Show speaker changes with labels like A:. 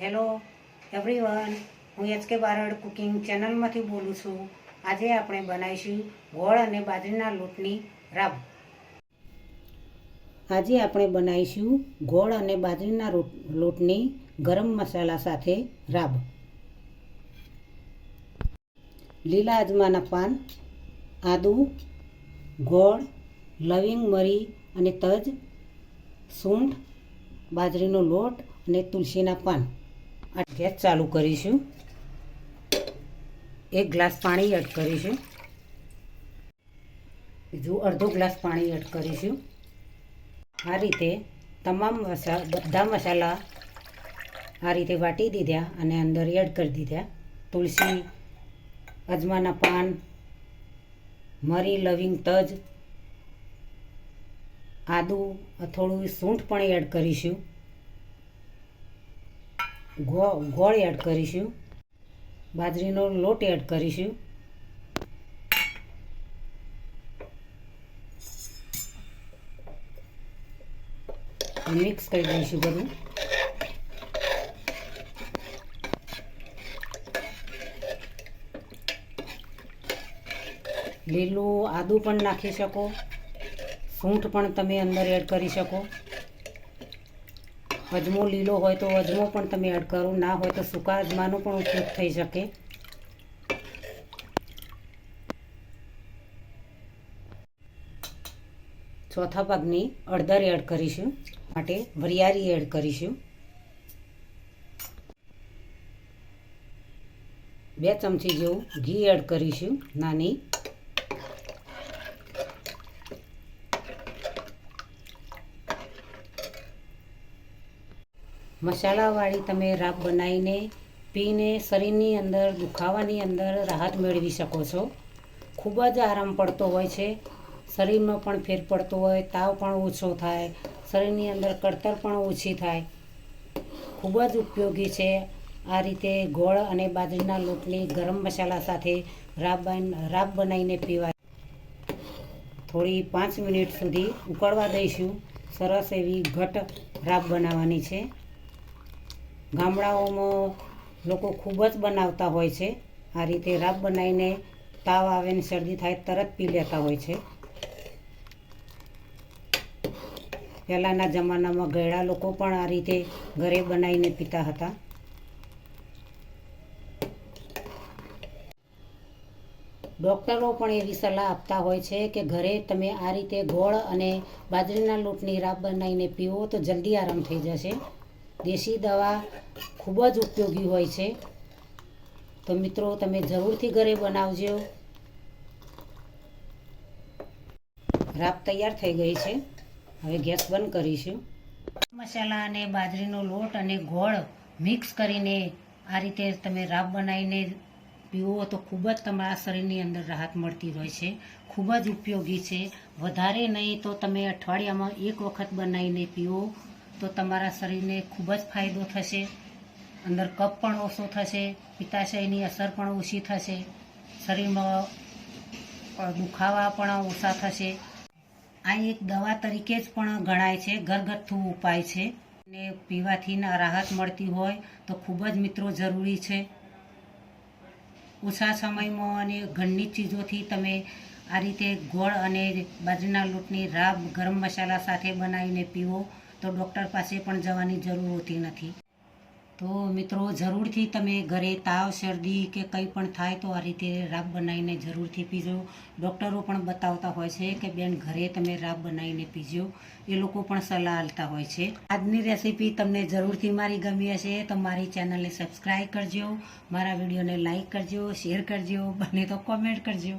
A: Hello everyone હું H K Barad cooking ચેનલમાંથી બોલું છું. આજે આપણે બનાવીશું ગોળ અને બાજરીના લોટની રાબ. આજે આપણે બનાવીશું ગોળ અને બાજરીના લોટની ગરમ મસાલા સાથે રાબ. લીલા અજમાના પાન, આદુ, ગોળ, લવિંગ મરી અને તજ, સૂંઠ, બાજરીનો લોટ અને તુલસીના પાન. ગેસ ચાલુ કરીશું. એક ગ્લાસ પાણી એડ કરીશું. બીજું અડધો ગ્લાસ પાણી એડ કરીશું. આ રીતે તમામ મસા, બધા મસાલા આ રીતે વાટી દીધા અને અંદર એડ કરી દીધા. તુલસી, અજમાના પાન, મરી, લવિંગ તજ, આદું, થોડું સૂંઠ પણ એડ કરીશું. ગો- ગોળ એડ કરીશું. બાજરીનો લોટ એડ કરીશું. મિક્સ કરી દઈશું બધું. લીલું આદું પણ નાખી શકો. સૂંઠ પણ તમે અંદર એડ કરી શકો. અજમો લીલો હોય તો અજમો પણ તમે એડ કરો. ના હોય તો સૂકા અજમાનો પણ ઉપયોગ થઈ શકે. ચોથા ભાગની અડદર એડ કરીશું. માટે વરિયાળી એડ કરીશું. બે ચમચી જેવું ઘી એડ કરીશું. નાની મસાલાવાળી તમે રાબ બનાવીને, પીને, શરીરની અંદર, દુખાવાની અંદર રાહત મેળવી શકો છો. ખૂબ જ આરામ પડતો હોય છે. શરીરમાં પણ ફેર પડતો હોય, તાવ પણ ઓછો થાય, શરીરની અંદર કળતર પણ ઓછી થાય. ખૂબ જ ઉપયોગી છે આ રીતે ગોળ અને બાજરીના લોટની ગરમ મસાલા સાથે રાબ રાબ બનાવીને પીવાય થોડી પાંચ મિનિટ સુધી ઉકળવા દઈશું. સરસ એવી ઘટ રાબ બનાવવાની છે. ગામડાઓમાં લોકો ખૂબ જ બનાવતા હોય છે. આ રીતે રાબ બનાવીને તાવ આવે ને શરદી થાય તરત પી લેતા હોય છે. પહેલાંના જમાનામાં ગયડા લોકો પણ આ રીતે ઘરે બનાવીને પીતા હતા. ડૉક્ટરો પણ એવી સલાહ આપતા હોય છે કે ઘરે તમે આ રીતે ગોળ અને બાજરીના લોટની રાબ બનાવીને પીવો તો જલ્દી આરામ થઈ જશે. દેશી દવા ખૂબ જ ઉપયોગી હોય છે. તો મિત્રો, તમે જરૂરથી ઘરે બનાવજો. રાબ તૈયાર થઈ ગઈ છે. હવે ગેસ બંધ કરીશું. મસાલા અને બાજરીનો લોટ અને ગોળ મિક્સ કરીને આ રીતે તમે રાબ બનાવીને પીવો તો ખૂબ જ તમારા શરીરની અંદર રાહત મળતી હોય છે. ખૂબ જ ઉપયોગી છે. વધારે નહીં તો તમે અઠવાડિયામાં એક વખત બનાવીને પીવો. તો તમારા શરીરને ખૂબ જ ફાયદો થશે. અંદર કફ પણ ઓછો થશે, પિત્તાશયની અસર પણ ઓછી થશે, શરીરમાં દુખાવા પણ ઓછા થશે. આ એક દવા તરીકે જ પણ ગણાય છે, ઘરગથ્થુ ઉપાય છે. ને પીવાથી રાહત મળતી હોય તો ખૂબ જ મિત્રો જરૂરી છે. ઓછા સમયમાં અને ઘરની ચીજોથી તમે આ રીતે ગોળ અને બાજરીના લોટની રાબ ગરમ મસાલા સાથે બનાવીને પીવો. તો ડૉક્ટર પાસે પણ જવાની જરૂર હોતી નથી. તો મિત્રો, જરૂરથી તમે ઘરે તાવ, શરદી કે કંઈ પણ થાય તો આ રીતે રાબ બનાવીને જરૂરથી પીજો. ડૉક્ટરો પણ બતાવતા હોય છે કે, બેન, ઘરે તમે રાબ બનાવીને પીજો. એ લોકો પણ સલાહ આપતા હોય છે. આજની રેસીપી તમને જરૂરથી મારી ગમી હશે તો મારી ચેનલને સબસ્ક્રાઈબ કરજો, મારા વિડીયોને લાઇક કરજો, શેર કરજો, બને તો કોમેન્ટ કરજો.